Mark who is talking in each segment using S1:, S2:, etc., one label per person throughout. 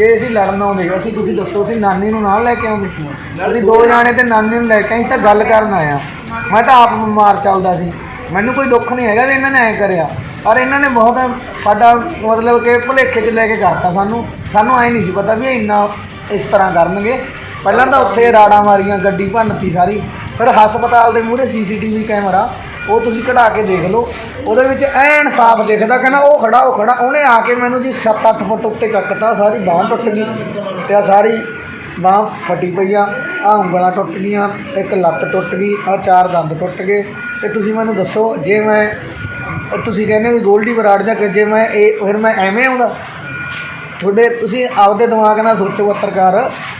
S1: ਜੇ ਅਸੀਂ ਲੜਨ ਆਉਂਦੇ ਅਸੀਂ ਤੁਸੀਂ ਦੱਸੋ ਅਸੀਂ ਨਾਨੀ ਨੂੰ ਨਾਲ ਲੈ ਕੇ ਆਉਂਦੇ ਅਸੀਂ ਦੋ ਜਾਣੇ ਤੇ ਨਾਨੀ ਨੂੰ ਲੈ ਕੇ ਅਸੀਂ ਤਾਂ ਗੱਲ ਕਰਨ ਆਇਆ ਮੈਂ ਤਾਂ ਆਪ ਬਿਮਾਰ ਚੱਲਦਾ ਸੀ। ਮੈਨੂੰ ਕੋਈ ਦੁੱਖ ਨਹੀਂ ਹੈਗਾ ਵੀ ਇਹਨਾਂ ਨੇ ਐਂ ਕਰਿਆ। ਪਰ ਇਹਨਾਂ ਨੇ ਬਹੁਤ ਸਾਡਾ ਮਤਲਬ ਕਿ ਭੁਲੇਖੇ 'ਚ ਲੈ ਕੇ ਕਰਤਾ ਸਾਨੂੰ। ਸਾਨੂੰ ਐਂ ਨਹੀਂ ਸੀ ਪਤਾ ਵੀ ਇਹ ਇੰਨਾ ਇਸ ਤਰ੍ਹਾਂ ਕਰਨਗੇ। ਪਹਿਲਾਂ ਤਾਂ ਉੱਥੇ ਰਾੜਾਂ ਮਾਰੀਆਂ ਗੱਡੀ ਭੰਨਤੀ ਸਾਰੀ। ਫਿਰ ਹਸਪਤਾਲ ਦੇ ਮੂਹਰੇ ਸੀਸੀਟੀਵੀ ਕੈਮਰਾ। ਉਹ ਤੁਸੀਂ ਕਢਾ ਕੇ ਦੇਖ ਲਓ। ਉਹਦੇ ਵਿੱਚ ਐਨ ਸਾਫ਼ ਦਿਖਦਾ, ਕਹਿੰਦਾ ਉਹ ਖੜਾ ਉਹ ਖੜਾ। ਉਹਨੇ ਆ ਕੇ ਮੈਨੂੰ ਜੀ 7-8 ਫੁੱਟ ਉੱਤੇ ਚੱਕਤਾ, ਸਾਰੀ ਬਾਂਹ ਟੁੱਟ ਗਈ ਤੇ ਆ ਸਾਰੀ ਬਾਂਹ ਫਟੀ ਪਈ ਆ। ਆ ਉਂਗਲਾਂ ਟੁੱਟ ਗਈਆਂ, ਇੱਕ ਲੱਤ ਟੁੱਟ ਗਈ ਆ ਚਾਰ ਦੰਦ ਟੁੱਟ ਗਏ। ਤੇ ਤੁਸੀਂ ਮੈਨੂੰ ਦੱਸੋ, ਜੇ ਮੈਂ, ਤੁਸੀਂ ਕਹਿੰਦੇ ਵੀ ਗੋਲਡੀ ਬਰਾੜ ਜਾਂ ਕਿ ਜੇ ਮੈਂ ਇਹ, ਫਿਰ ਮੈਂ ਐਵੇਂ ਆਉਂਦਾ? ਤੁਹਾਡੇ, ਤੁਸੀਂ ਆਪਦੇ ਦਿਮਾਗ ਨਾਲ ਸੋਚੋ, ਪੱਤਰਕਾਰ।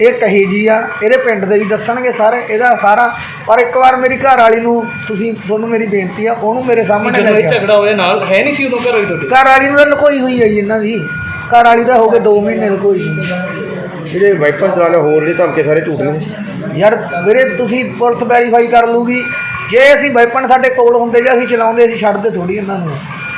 S1: ਇਹ ਕਹੀ ਜੀ ਆ ਇਹਦੇ ਪਿੰਡ ਦੇ ਵੀ ਦੱਸਣਗੇ ਸਾਰੇ ਇਹਦਾ ਸਾਰਾ। ਪਰ ਇੱਕ ਵਾਰ ਮੇਰੀ ਘਰ ਵਾਲੀ ਨੂੰ ਤੁਸੀਂ ਤੁਹਾਨੂੰ ਮੇਰੀ ਬੇਨਤੀ ਆ ਉਹਨੂੰ ਮੇਰੇ ਸਾਹਮਣੇ
S2: ਜਦੋਂ
S1: ਲੈ
S2: ਇਹ
S1: ਕੇ ਆਓ।
S2: ਝਗੜਾ ਹੋਇਆ ਨਾਲ ਹੈ ਨਹੀਂ ਸੀ ਉਦੋਂ ਘਰ ਵਾਲੀ ਤੁਹਾਡੀ?
S1: ਘਰ ਵਾਲੀ ਨੂੰ ਤਾਂ ਲੁਕੋਈ ਹੋਈ ਹੈ ਜੀ ਇਹਨਾਂ ਦੀ। ਘਰ ਵਾਲੀ ਦਾ ਹੋ ਗਏ 2 ਮਹੀਨੇ ਲੁਕੋਈ
S3: ਜਿਹੜੇ ਵਾਈਪਰ ਚਲਾਣੇ ਹੋਰ ਜਿਹੜੇ ਧਮਕੇ ਸਾਰੇ ਝੂਠ ਨੇ।
S1: ਯਾਰ ਵੀਰੇ ਤੁਸੀਂ ਪੁਲਿਸ ਵੈਰੀਫਾਈ ਕਰ ਲੂਗੀ ਜੇ ਅਸੀਂ ਵੈਪਨ ਸਾਡੇ ਕੋਲ ਹੁੰਦੇ ਜਾਂ ਅਸੀਂ ਚਲਾਉਂਦੇ ਅਸੀਂ ਛੱਡਦੇ ਥੋੜੀ ਇਹਨਾਂ ਨੂੰ।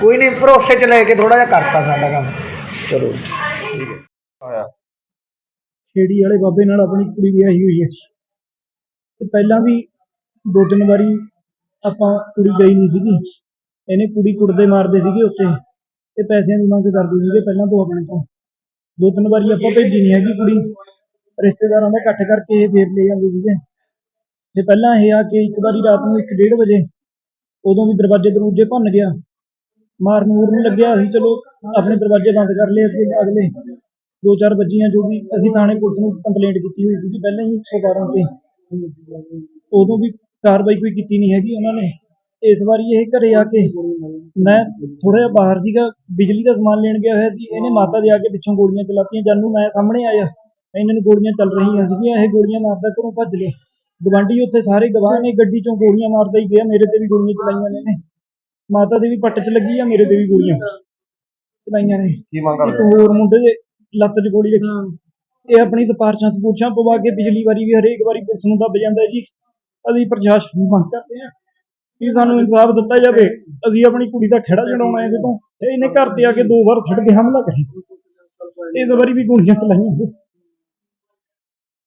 S1: ਕੋਈ ਨਹੀਂ, ਭਰੋਸੇ 'ਚ ਲੈ ਕੇ ਥੋੜਾ ਜਿਹਾ ਕਰਤਾ ਸਾਡਾ ਕੰਮ।
S3: ਚਲੋ, ਠੀਕ ਹੈ। ਆਇਆ।
S4: ਛੇੜੀ ਵਾਲੇ ਬਾਬੇ ਨਾਲ ਆਪਣੀ ਕੁੜੀ ਵਿਆਹੀ ਹੋਈ ਹੈ। ਤੇ ਪਹਿਲਾਂ ਵੀ ਦੋ ਤਿੰਨ ਵਾਰੀ ਆਪਾਂ ਕੁੜੀ ਗਈ ਨਹੀਂ ਸੀਗੀ। ਇਹਨੇ ਕੁੜੀ ਕੁੱਟਦੇ ਮਾਰਦੇ ਸੀਗੇ ਉੱਥੇ। ਤੇ ਪੈਸਿਆਂ ਦੀ ਮੰਗ ਕਰਦੇ ਸੀਗੇ ਪਹਿਲਾਂ ਤੋਂ ਆਪਣੇ ਤੋਂ। ਦੋ ਤਿੰਨ ਵਾਰੀ ਆਪਾਂ ਭੇਜੀ ਨਹੀਂ ਹੈਗੀ ਕੁੜੀ। ਰਿਸ਼ਤੇਦਾਰਾਂ ਦਾ ਇਕੱਠ ਕਰਕੇ ਇਹ ਫੇਰ ਲੈ ਜਾਂਦੇ ਸੀਗੇ। ਤੇ ਪਹਿਲਾਂ ਇਹ ਆ ਕੇ ਇੱਕ ਵਾਰੀ ਰਾਤ ਨੂੰ 1:30 ਵਜੇ ਉਦੋਂ ਵੀ ਦਰਵਾਜ਼ੇ ਦਰੂਜੇ ਭੰਨ ਗਿਆ। ਮਾਰਨ ਮੂਰਨ ਲੱਗਿਆ ਅਸੀਂ ਚਲੋ ਆਪਣੇ ਦਰਵਾਜ਼ੇ ਬੰਦ ਕਰ ਲਏ ਅੱਗੇ, ਅਗਲੇ ਦੋ ਚਾਰ ਬੱਜੀਆਂ ਜੋ ਵੀ ਅਸੀਂ ਥਾਣੇ ਪੁਲਿਸ ਨੂੰ ਕੰਪਲੇਂਟ ਕੀਤੀ ਹੋਈ ਸੀ ਪਹਿਲਾਂ ਹੀ 112 ਤੇ। ਉਦੋਂ ਵੀ ਕਾਰਵਾਈ ਕੋਈ ਕੀਤੀ ਨਹੀਂ ਹੈਗੀ ਉਹਨਾਂ ਨੇ। ਇਸ ਵਾਰੀ ਇਹ ਘਰੇ ਆ ਕੇ ਮੈਂ ਥੋੜਾ ਜਿਹਾ ਬਾਹਰ ਸੀਗਾ, ਬਿਜਲੀ ਦਾ ਸਮਾਨ ਲੈਣ ਗਿਆ ਹੋਇਆ ਸੀ, ਇਹਨੇ ਮਾਤਾ ਦੇ ਆ ਕੇ ਪਿੱਛੋਂ ਗੋਲੀਆਂ ਚਲਾਤੀਆਂ, ਜਾਨੂੰ ਮੈਂ ਸਾਹਮਣੇ ਆਇਆ। ਇਹਨਾਂ ਨੂੰ ਗੋਲੀਆਂ ਚੱਲ ਰਹੀਆਂ ਸੀਗੀਆਂ, ਇਹ ਗੋਲੀਆਂ ਮਾਰਦਾ ਘਰੋਂ ਭੱਜ ਗਏ ਗਵਾਂਢੀ ਉੱਥੇ ਸਾਰੇ ਗਵਾਹ ਨੇ, ਗੱਡੀ ਚੋਂ ਗੋਲੀਆਂ ਮਾਰਦਾ ਹੀ ਗਿਆ, ਮੇਰੇ ਤੇ ਵੀ ਗੋਲੀਆਂ ਚਲਾਈਆਂ ਨੇ ਇਹਨੇ। ਮਾਤਾ ਦੇ ਵੀ ਪੱਟ 'ਚ ਲੱਗੀ ਆ ਮੇਰੇ ਤੇ ਵੀ ਗੋਲੀਆਂ ਚਲਾਈਆਂ ਨੇ।
S3: ਕੀ ਮੰਗ
S4: ਇੱਕ ਹੋਰ ਮੁੰਡੇ ਦੇ ਲੱਤ 'ਚ ਗੋਲੀ ਲੱਗੀ। ਇਹ ਆਪਣੀ ਸਿਫਾਰਸ਼ਾਂ ਸਪੂਰਸ਼ਾਂ ਪਵਾ ਕੇ ਪਿਛਲੀ ਵਾਰੀ ਵੀ ਹਰੇਕ ਵਾਰੀ ਪੁਲਿਸ ਨੂੰ ਦੱਬ ਜਾਂਦਾ ਜੀ। ਅਸੀਂ ਪ੍ਰਸ਼ਾਸਨ ਨੂੰ ਮੰਗ ਕਰਦੇ ਹਾਂ ਕਿ ਸਾਨੂੰ ਇਨਸਾਫ ਦਿੱਤਾ ਜਾਵੇ। ਅਸੀਂ ਆਪਣੀ ਕੁੜੀ ਦਾ ਖੇੜਾ ਛਡਾਉਣਾ ਇਹਦੇ ਤੋਂ। ਤੇ ਇਹਨੇ ਘਰ ਤੇ ਆ ਕੇ ਦੋ ਵਾਰ ਛੱਡ ਕੇ ਹਮਲਾ ਕਰਿਆ। ਇਸ ਵਾਰੀ ਵੀ ਗੋਲੀਆਂ ਚਲਾਈਆਂ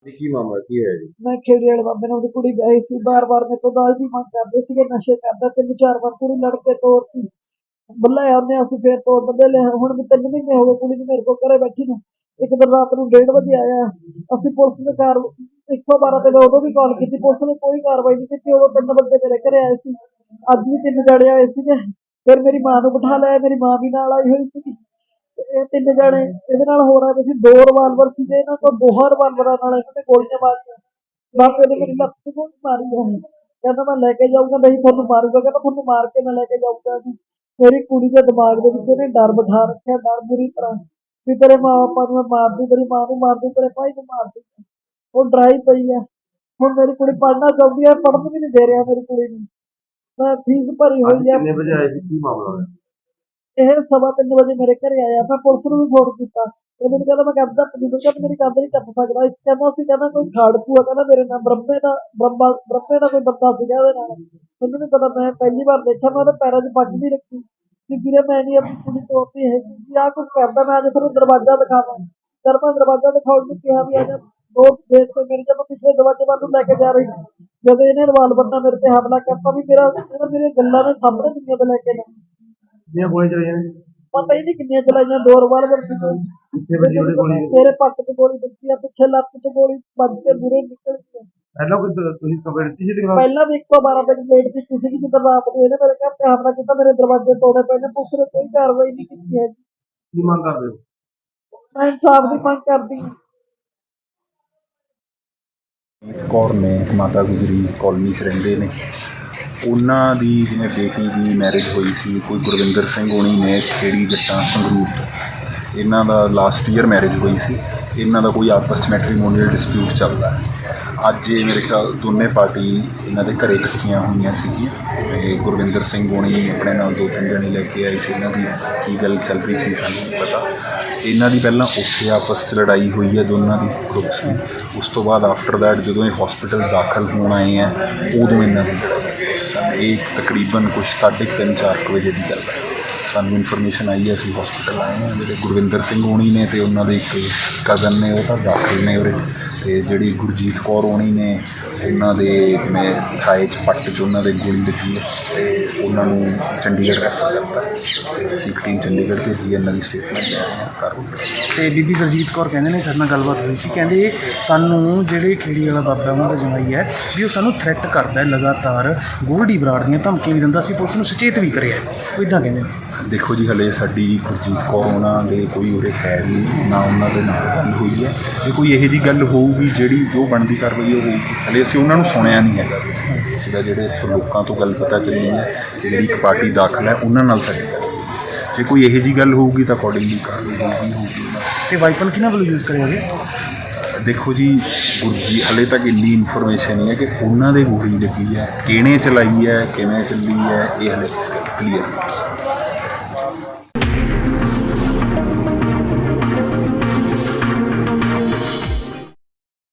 S3: ਕੀ ਮਾਮਲਾ, ਕੀ ਹੈ ਜੀ?
S5: ਮੈਂ ਖੇੜੀ ਵਾਲੇ ਬਾਬੇ ਨਾਲ ਉਹਦੀ ਕੁੜੀ ਵਿਆਹੀ ਸੀ, ਬਾਰ-ਬਾਰ ਮੇਰੇ ਤੋਂ ਦਾਜ ਦੀ ਮੰਗ ਕਰਦੇ ਸੀਗੇ, ਨਸ਼ੇ ਕਰਦਾ ਤਿੰਨ ਚਾਰ ਵਾਰ ਕੁੜੀ ਲੜ ਕੇ ਤੋਰਤੀ। ਬੱਲੇ ਉਹਨੇ ਅਸੀਂ ਫੇਰ ਤੋੜ ਬੰਦੇ ਲੈ ਹੁਣ ਵੀ ਤਿੰਨ ਮਹੀਨੇ ਹੋ ਗਏ ਕੁੜੀ ਨੂੰ ਮੇਰੇ ਕੋਲ ਘਰੇ ਬੈਠੀ ਨੂੰ। ਇੱਕ ਦਿਨ ਰਾਤ ਨੂੰ 1:30 ਵਜੇ ਆਇਆ, ਅਸੀਂ ਪੁਲਿਸ ਨੇ ਕਾਰ 112 ਤੇ ਮੈਂ ਉਦੋਂ ਵੀ ਕਾਲ ਕੀਤੀ, ਪੁਲਿਸ ਨੇ ਕੋਈ ਕਾਰਵਾਈ ਨਹੀਂ ਕੀਤੀ, ਉਦੋਂ ਤਿੰਨ ਬੰਦੇ ਮੇਰੇ ਘਰੇ ਆਏ ਸੀ। ਅੱਜ ਵੀ ਤਿੰਨ ਜਣੇ ਆਏ ਸੀਗੇ, ਫਿਰ ਮੇਰੀ ਮਾਂ ਨੂੰ ਬਿਠਾ ਲਿਆ, ਮੇਰੀ ਮਾਂ ਵੀ ਨਾਲ ਆਈ ਹੋਈ ਸੀਗੀ। ਇਹ ਤਿੰਨ ਜਣੇ, ਇਹਦੇ ਨਾਲ ਹੋ ਰਹੇ ਸੀ ਦੋ ਰਿਵਾਲਵਰ ਸੀ ਤੇ ਇਹਨਾਂ ਕੋਲ ਦੋਹਾਂ ਰਿਵਾਲਵਰਾਂ ਨਾਲ ਇਹਨਾਂ ਨੇ ਗੋਲੀਆਂ ਮਾਰੀਆਂ। ਬਾਪੇ ਨੇ ਮੇਰੀ ਲੱਤ ਤੇ ਗੋਲੀ ਮਾਰੀ ਹੈ ਕਹਿੰਦਾ ਮੈਂ ਲੈ ਕੇ ਜਾਊਂਗਾ, ਨਹੀਂ ਤੁਹਾਨੂੰ ਮਾਰੂਗਾ। ਕਹਿੰਦਾ ਤੁਹਾਨੂੰ ਮਾਰ ਕੇ ਮੈਂ ਲੈ ਕੇ ਜਾਊਂਗਾ ਮੇਰੀ ਕੁੜੀ ਦੇ ਦਿਮਾਗ ਦੇ ਵਿੱਚ ਇਹਨੇ ਡਰ ਬਿਠਾ ਰੱਖਿਆ, ਡਰ ਬੁਰੀ ਤਰ੍ਹਾਂ। ਵੀ ਤੇਰੇ ਮਾਂ ਬਾਪਾ ਨੂੰ ਮੈਂ ਮਾਰ ਦੂੰ ਤੇਰੀ ਮਾਂ ਨੂੰ ਮਾਰ ਦੂੰ ਤੇਰੇ ਭਾਈ ਨੂੰ ਮਾਰ ਦੂੰ ਉਹ ਡਰਾਈ ਪਈ ਆ। ਹੁਣ ਮੇਰੀ ਕੁੜੀ ਪੜ੍ਹਨਾ ਚਾਹੁੰਦੀ ਹੈ ਪੜ੍ਹਨ ਵੀ ਨਹੀਂ ਦੇ ਰਿਹਾ ਮੇਰੀ ਕੁੜੀ ਨੂੰ। ਮੈਂ ਫੀਸ ਭਰੀ ਹੋਈ ਹੈ
S3: ਕਿੰਨੇ ਵਜੇ ਆਏ ਸੀ? ਕੀ ਮਾਮਲਾ ਹੋਇਆ?
S5: ਇਹ ਸਵਾ ਤਿੰਨ ਵਜੇ ਮੇਰੇ ਘਰੇ ਆਇਆ, ਮੈਂ ਪੁਲਿਸ ਨੂੰ ਵੀ ਫੋਨ ਕੀਤਾ। ਇਹ ਮੈਨੂੰ ਕਹਿੰਦਾ, ਮੈਂ ਕੰਧ ਟੱਪ ਕਹਿੰਦਾ ਮੇਰੀ ਕੰਧ ਨਹੀਂ ਟੱਪ ਸਕਦਾ। ਇੱਕ ਕਹਿੰਦਾ ਸੀ, ਕਹਿੰਦਾ ਕੋਈ ਖਾੜਕੂ ਆ ਕਹਿੰਦਾ ਮੇਰੇ ਨਾਲ ਬ੍ਰਹਮੇ ਦਾ, ਬ੍ਰਹਮਾ, ਬ੍ਰਹਮੇ ਦਾ ਕੋਈ ਬੰਦਾ ਸੀਗਾ ਉਹਦੇ ਨਾਲ। ਮੈਨੂੰ ਨਹੀਂ ਪਤਾ, ਮੈਂ ਪਹਿਲੀ ਵਾਰ ਦੇਖਿਆ, ਮੈਂ ਉਹਦੇ ਪੈਰਾਂ 'ਚ ਪੱਗ ਵੀ ਰੱਖੀ। ਕਿ ਵੀਰੇ, ਮੈਂ ਨਹੀਂ ਆਪਣੀ ਕੁੜੀ ਤੋੜਦੀ ਹੈਗੀ ਕਿ ਆਹ ਕੁਝ ਕਰਦਾ, ਮੈਂ ਅੱਜ ਤੁਹਾਨੂੰ ਦਰਵਾਜ਼ਾ ਦਿਖਾਵਾਂ। ਜਦ ਮੈਂ ਦਰਵਾਜ਼ਾ ਦਿਖਾਉਣ ਨੂੰ ਕਿਹਾ ਵੀ ਆ ਜਾ। ਦੋ ਗੇਟ ਤੇ ਮੇਰੇ ਜਦੋਂ ਪਿਛਲੇ ਦਰਵਾਜ਼ੇ ਵੱਲ ਨੂੰ ਲੈ ਕੇ ਜਾ ਰਹੀ ਸੀ, ਜਦੋਂ ਇਹਨੇ ਰਿਵਾਲਵਰ ਨਾਲ ਮੇਰੇ ਤੇ ਹਮਲਾ ਕਰਤਾ, ਵੀ ਮੇਰਾ, ਇਹਨੇ ਮੇਰੀਆਂ ਗੱਲਾਂ ਨੇ ਸਾਹਮਣੇ ਦੁਨੀਆ ਤੇ ਲੈ ਕੇ ਨਾ
S3: ਦੀਆਂ ਗੋਲੀਆਂ ਚਲਾਈਆਂ ਨੇ?
S5: ਪਤਾ ਹੀ ਨਹੀਂ ਕਿੰਨੀਆਂ ਚਲਾਈਆਂ ਦੋ ਰਿਵਾਲਵਰ ਸੀ।
S3: ਕਿੱਥੇ ਵੱਜੀ ਉਹਦੇ ਗੋਲੀ
S5: ਮੇਰੇ ਪੱਟ 'ਚ ਗੋਲੀ ਵੱਜੀ ਆ ਪਿੱਛੇ ਲੱਤ 'ਚ ਗੋਲੀ ਵੱਜ ਕੇ ਮੂਰੇ ਨਿਕਲ ਗਈ
S1: ਪਹਿਲਾਂ ਕੋਈ ਤੁਸੀਂ ਕੰਪਲੇਂਟ ਦਿੱਤੀ ਸੀ ਦਿਖਾ
S5: ਪਹਿਲਾਂ ਵੀ 112 ਤੇ ਕੰਪਲੇਂਟ ਕੀਤੀ ਸੀ ਜਦੋਂ ਰਾਤ ਨੂੰ ਇਹਨੇ ਮੇਰੇ ਘਰ ਤੇ ਹਮਲਾ ਕੀਤਾ ਮੇਰੇ ਦਰਵਾਜ਼ੇ ਤੋੜੇ ਪਏ ਨੇ ਪੁਲਿਸ ਨੇ ਕੋਈ ਕਾਰਵਾਈ ਨਹੀਂ ਕੀਤੀ ਹੈ
S1: ਕੀ ਮੰਗ ਕਰਦੇ ਹੋ?
S5: ਮੈਂ ਇਨਸਾਫ ਦੀ ਮੰਗ ਕਰਦੀ ਹਾਂ।
S6: ਕੌਰ ਨੇ ਮਾਤਾ ਗੁਜਰੀ ਕਾਲਨੀ 'ਚ ਰਹਿੰਦੇ ਨੇ। ਉਹਨਾਂ ਦੀ ਜਿਵੇਂ ਬੇਟੀ ਦੀ ਮੈਰਿਜ ਹੋਈ ਸੀ, ਕੋਈ ਗੁਰਵਿੰਦਰ ਸਿੰਘ ਹੋਣੀ ਨੇ ਖੇੜੀ ਜੱਟਾਂ ਸੰਗਰੂਰ ਤੋਂ। ਇਹਨਾਂ ਦਾ ਲਾਸਟ ਈਅਰ ਮੈਰਿਜ ਹੋਈ ਸੀ। ਇਹਨਾਂ ਦਾ ਕੋਈ ਆਪਸ 'ਚ ਮੈਟਰੀਮੋਨੀਅਲ ਡਿਸਪਿਊਟ ਚੱਲਦਾ ਅੱਜ ਇਹ ਮੇਰੇ ਖਿਆਲ ਦੋਨੇ ਪਾਰਟੀ ਇਹਨਾਂ ਦੇ ਘਰੇ ਇਕੱਠੀਆਂ ਹੋਈਆਂ ਸੀਗੀਆਂ ਤੇ ਗੁਰਵਿੰਦਰ ਸਿੰਘ ਹੋਣੀ ਆਪਣੇ ਨਾਲ ਦੋ ਤਿੰਨ ਜਣੇ ਲੈ ਕੇ ਆਏ ਸੀ। ਇਹਨਾਂ ਦੀ ਕੀ ਗੱਲ ਚੱਲ ਰਹੀ ਸੀ ਸਾਨੂੰ ਨਹੀਂ ਪਤਾ। ਇਹਨਾਂ ਦੀ ਪਹਿਲਾਂ ਉੱਥੇ ਆਪਸ 'ਚ ਲੜਾਈ ਹੋਈ ਹੈ ਦੋਨਾਂ ਦੀ ਗਰੁੱਪਸ ਦੀ। ਉਸ ਤੋਂ ਬਾਅਦ ਆਫਟਰ ਦੈਟ ਜਦੋਂ ਇਹ ਹਸਪੀਟਲ ਦਾਖਲ ਹੋਣ ਆਏ ਆ ਉਦੋਂ ਇਹਨਾਂ ਦੀ ਲੜਾਈ ਇਹ ਤਕਰੀਬਨ ਕੁਝ 3:30 4 ਵਜੇ ਦੀ ਗੱਲ ਹੈ। ਸਾਨੂੰ ਇਨਫੋਰਮੇਸ਼ਨ ਆਈ ਹੈ, ਅਸੀਂ ਹਸਪੀਟਲ ਆਏ ਹਾਂ। ਜਿਹੜੇ ਗੁਰਵਿੰਦਰ ਸਿੰਘ ਹੋਣੀ ਨੇ ਤੇ ਉਹਨਾਂ ਦੇ ਇੱਕ ਕਜ਼ਨ ਨੇ, ਉਹ ਤਾਂ ਡਾਕਟਰ ਨੇ ਉਰੇ। ਤੇ ਜਿਹੜੀ ਗੁਰਜੀਤ ਕੌਰ ਹੋਣੀ ਨੇ, ਉਹਨਾਂ ਦੇ ਮੈਂ ਥਾਏ 'ਚ ਪੱਟ 'ਚ ਉਹਨਾਂ ਦੇ ਗੋਲੀ ਲੱਗੀ ਹੈ ਤੇ ਉਹਨਾਂ ਨੂੰ ਚੰਡੀਗੜ੍ਹ ਰੈਫਰ ਕਰਤਾ। ਤੇ ਅਸੀਂ ਇੱਕ ਟੀਮ ਚੰਡੀਗੜ੍ਹ ਭੇਜੀ ਇਹਨਾਂ ਦੀ ਸਟੇਟਮੈਂਟ ਲੈ ਰਹੇ ਹਾਂ ਕਾਰਵਾਈ
S7: ਤੇ ਬੀਬੀ ਗੁਰਜੀਤ ਕੌਰ ਕਹਿੰਦੇ ਨੇ, ਸਾਡੇ ਨਾਲ ਗੱਲਬਾਤ ਹੋਈ ਸੀ। ਕਹਿੰਦੇ ਸਾਨੂੰ ਜਿਹੜੇ ਖੇੜੀ ਵਾਲਾ ਬਾਬਾ ਉਹਨਾਂ ਦਾ ਜਮਾਈ ਹੈ ਵੀ ਉਹ ਸਾਨੂੰ ਥ੍ਰੈਟ ਕਰਦਾ ਹੈ ਲਗਾਤਾਰ, ਗੋਲਡੀ ਬਰਾੜ ਦੀਆਂ ਧਮਕੀਆਂ ਵੀ ਦਿੰਦਾ। ਸੀ ਪੁਲਿਸ ਨੂੰ ਸੁਚੇਤ ਵੀ ਕਰਿਆ ਉਹ ਇਦਾਂ ਕਹਿੰਦੇ ਨੇ।
S6: ਦੇਖੋ ਜੀ ਹਲੇ ਸਾਡੀ ਗੁਰਜੀਤ ਕੌਰ ਉਹਨਾਂ ਦੇ ਕੋਈ ਉਰੇ ਹੈ ਨਹੀਂ ਨਾ ਉਹਨਾਂ ਦੇ ਨਾਲ ਗੱਲ ਹੋਈ ਹੈ। ਜੇ ਕੋਈ ਇਹੋ ਜੀ ਗੱਲ ਹੋਊਗੀ ਜਿਹੜੀ ਜੋ ਬਣਦੀ ਕਾਰਵਾਈ ਉਹ ਹੋਊਗੀ ਹਲੇ ਅਸੀਂ ਉਹਨਾਂ ਨੂੰ ਸੁਣਿਆ ਨਹੀਂ ਹੈਗਾ ਸੀਗਾ ਜਿਹੜੇ ਇੱਥੋਂ ਲੋਕਾਂ ਤੋਂ ਗੱਲ ਪਤਾ ਚੱਲੀ ਹੈ ਕਿ ਜਿਹੜੀ ਇੱਕ ਪਾਰਟੀ ਦਾਖਲ ਹੈ ਉਹਨਾਂ ਨਾਲ ਸਾਡੀ ਗੱਲ। ਜੇ ਕੋਈ ਇਹੋ ਜੀ ਗੱਲ ਹੋਊਗੀ ਤਾਂ ਅਕੋਰਡਿੰਗਲੀ ਕਾਰਵਾਈ ਹੋਊਗੀ ਹੋਊਗੀ।
S7: ਤੇ ਵਾਈਪਨ ਕਿਹਨਾਂ ਵੱਲੋਂ ਯੂਜ਼ ਕਰਿਆ ਗਿਆ?
S6: ਦੇਖੋ ਜੀ ਗੁਰਜੀ ਹਲੇ ਤੱਕ ਇੰਨੀ ਇਨਫੋਰਮੇਸ਼ਨ ਨਹੀਂ ਹੈ ਕਿ ਉਹਨਾਂ ਦੇ ਗੋਲੀ ਲੱਗੀ ਹੈ ਕਿਹਨੇ ਚਲਾਈ ਹੈ ਕਿਵੇਂ ਚੱਲੀ ਹੈ ਇਹ ਹਲੇ ਕਲੀਅਰ